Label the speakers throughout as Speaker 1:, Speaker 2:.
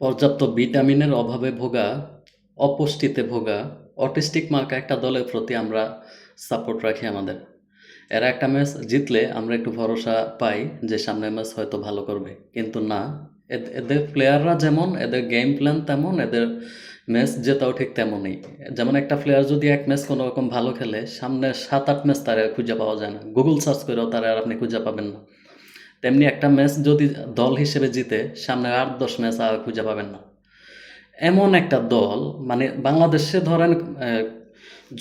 Speaker 1: পর্যাপ্ত ভিটামিনের অভাবে ভোগা, অপুষ্টিতে ভোগা, অটিস্টিক মার্কা একটা দলের প্রতি আমরা সাপোর্ট রাখি আমাদের। এরা একটা ম্যাচ জিতলে আমরা একটু ভরসা পাই যে সামনের ম্যাচ হয়তো ভালো করবে। কিন্তু না, এদ এদের প্লেয়াররা যেমন, এদের গেম প্ল্যান তেমন, এদের ম্যাচ জেতাও ঠিক তেমনই। যেমন একটা প্লেয়ার যদি এক ম্যাচ কোনোরকম ভালো খেলে, সামনে সাত আট ম্যাচ তারা খুঁজে পাওয়া যায় না। গুগল সার্চ করেও তারা আর আপনি খুঁজে পাবেন না। তেমনি একটা ম্যাচ যদি দল হিসেবে জিতে, সামনে আট দশ ম্যাচ আর খুঁজে পাবেন না। এমন একটা দল মানে বাংলাদেশে ধরেন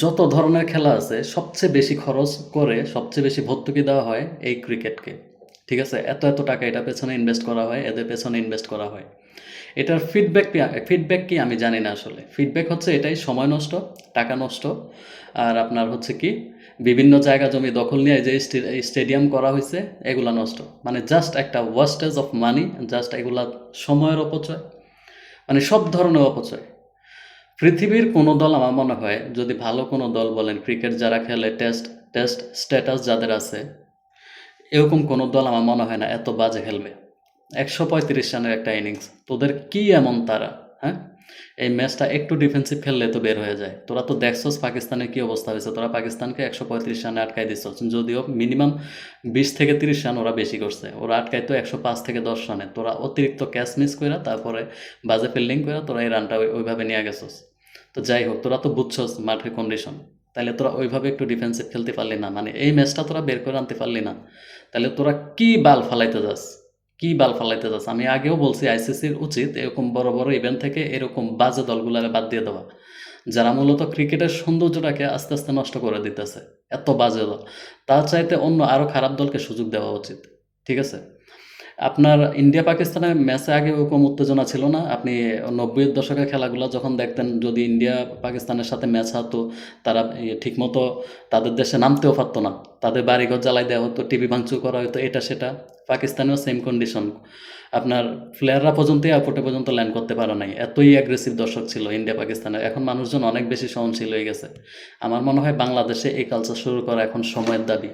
Speaker 1: যত ধরনের খেলা আছে সবচেয়ে বেশি খরচ করে, সবচেয়ে বেশি ভর্তুকি দেওয়া হয় এই ক্রিকেটকে। ঠিক আছে? এত, এত টাকা এটার পেছনে ইনভেস্ট করা হয়, এদের পেছনে ইনভেস্ট করা হয়। এটার ফিডব্যাক ফিডব্যাক কি আমি জানি না আসলে। ফিডব্যাক হচ্ছে এটাই সময় নষ্ট, টাকা নষ্ট আর আপনার হচ্ছে কি বিভিন্ন জায়গা জমি দখল নিয়ে যে স্টে স্টেডিয়াম করা হইছে এগুলা নষ্ট। মানে জাস্ট একটা ওয়েস্টেজ অফ মানি জাস্ট এগুলা সময়ের অপচয়। মানে সব ধরনের অপচয়। পৃথিবীর কোনো দল আমার মনে হয় যদি ভালো কোনো দল বলেন ক্রিকেট যারা খেলে টেস্ট টেস্ট স্ট্যাটাস যাদের আছে, এরকম কোনো দল আমার মনে হয় না এত বাজে খেলবে। ১৩৫ রানের একটা ইনিংস। তোদের কি এমন তারা হ্যাঁ? এই ম্যাচটা একটু ডিফেন্সিভ খেললে তো বের হয়ে যায়। তোরা তো দেখছস পাকিস্তানের কি অবস্থা হয়েছে তোরা পাকিস্তানকে ১৩৫ রানে আটকায় দিছস। যদিও মিনিমাম ২০ থেকে ৩০ রান ওরা বেশি করছে। ওরা আটকাই তো একশো পাঁচ থেকে ১০ রানে। তোরা অতিরিক্ত ক্যাচ মিস কইরা, তারপরে বাজে ফিল্ডিং কইরা তোরা এই রানটা ওইভাবে নিয়ে গেছস। তো যাই হোক, তোরা তো বুঝছস মাঠের কন্ডিশন। তাইলে তোরা ওইভাবে একটু ডিফেন্সিভ খেলতে পারলি না। মানে এই ম্যাচটা তোরা বের করে আনতে পারলি না। তাহলে তোরা কি বাল ফালাইতে যাস? কি বাল ফালাইতে যাস? আমি আগেও বলছি আইসিসির উচিত এরকম বড়, বড় ইভেন্ট থেকে এরকম বাজে দলগুলারে বাদ দিয়ে দেওয়া। যারা মূলত ক্রিকেটের সৌন্দর্যটাকে আস্তে, আস্তে নষ্ট করে দিতেছে। এত বাজে দল। তার চাইতে অন্য আরও খারাপ দলকে সুযোগ দেওয়া উচিত। ঠিক আছে? আপনার ইন্ডিয়া পাকিস্তানের ম্যাচে আগে ওরকম উত্তেজনা ছিল না। আপনি ৯০ এর দশকের খেলাগুলো যখন দেখতেন, যদি ইন্ডিয়া পাকিস্তানের সাথে ম্যাচ হতো তারা ঠিকমতো তাদের দেশে নামতেও পারতো না। তাদের বাড়িঘর জ্বালাই দেওয়া হতো, টিভি ভাঙচুর করা হতো এটা সেটা। পাকিস্তানেও সেম কন্ডিশন। আপনার প্লেয়াররা পর্যন্ত এয়ারপোর্টে পর্যন্ত ল্যান্ড করতে পারে নাই। এতই অ্যাগ্রেসিভ দর্শক ছিল ইন্ডিয়া পাকিস্তানের। এখন মানুষজন অনেক বেশি সহনশীল হয়ে গেছে। আমার মনে হয় বাংলাদেশে এই কালচার শুরু করা এখন সময়ের দাবি।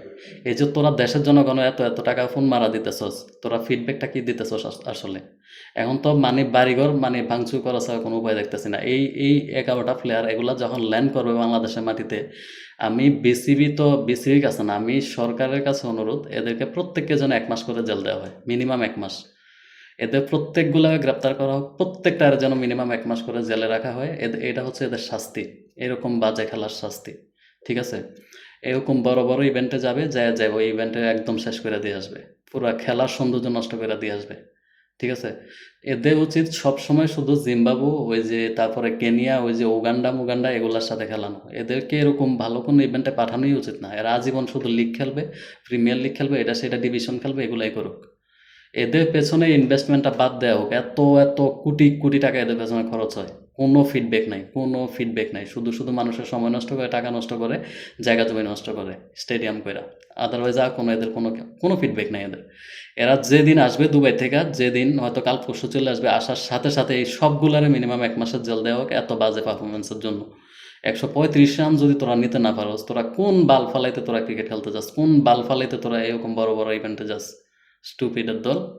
Speaker 1: এই যে তোরা দেশের জনগণের এত, এত টাকা ফোন মারা দিতেছস, তোরা ফিডব্যাকটা কি দিতেছস আসলে? এখন তো মানে বাড়িঘর মানে ভাঙচুর করা ছাড়া কোনো উপায় দেখতেছি না। এই, এই ১১ টা প্লেয়ার এগুলা যখন ল্যান্ড করবে বাংলাদেশের মাটিতে, আমি বিসিবি তো বিসিবির কাছে না, আমি সরকারের কাছে অনুরোধ এদেরকে প্রত্যেককে যেন এক মাস করে জেল দেওয়া হয়। মিনিমাম ১ মাস। এদের প্রত্যেকগুলাকে গ্রেপ্তার করা হোক। প্রত্যেকটার যেন মিনিমাম এক মাস করে জেলে রাখা হয়। এটা হচ্ছে এদের শাস্তি। এরকম বাজে খেলার শাস্তি। ঠিক আছে? এরকম বড়, বড় ইভেন্টে যাবে, যাইয়া, যাইয়া ওই ইভেন্টে একদম শেষ করে দিয়ে আসবে। পুরা খেলার সৌন্দর্য নষ্ট করে দিয়ে আসবে। ঠিক আছে? এদের উচিত সবসময় শুধু জিম্বাবু, ওই যে তারপরে কেনিয়া, ওই যে উগান্ডা-মুগান্ডা এগুলার সাথে খেলানো। এদেরকে এরকম ভালো কোনো ইভেন্টে পাঠানোই উচিত না। এরা আজীবন শুধু লিগ খেলবে, প্রিমিয়ার লিগ খেলবে, এটা সেটা ডিভিশন খেলবে এগুলাই করুক। এদের পেছনে ইনভেস্টমেন্টটা বাদ দেওয়া হোক। এত, এত কোটি, কোটি টাকা এদের পেছনে খরচ হয়। কোনো ফিডব্যাক নাই, কোনো ফিডব্যাক নাই। শুধু, শুধু মানুষের সময় নষ্ট করে, টাকা নষ্ট করে, জায়গা জমি নষ্ট করে স্টেডিয়াম কইরা। আদারওয়াইজ আর কোনো এদের কোনো, কোনো ফিডব্যাক নাই এদের। এরা যেদিন আসবে দুবাই থেকে, যেদিন হয়তো কাল পরশু চলে আসবে, আসার সাথে, সাথে এই সবগুলারে মিনিমাম এক মাসের জেল দেওয়া হোক এত বাজে পারফরম্যান্সের জন্য। ১৩৫ রান যদি তোরা নিতে না পারোস, তোরা কোন বাল ফালাইতে তোরা ক্রিকেট খেলতে যাস? কোন বাল ফালাইতে তোরা এরকম বড়, বড় ইভেন্টে যাস? স্টুপিড এর দল।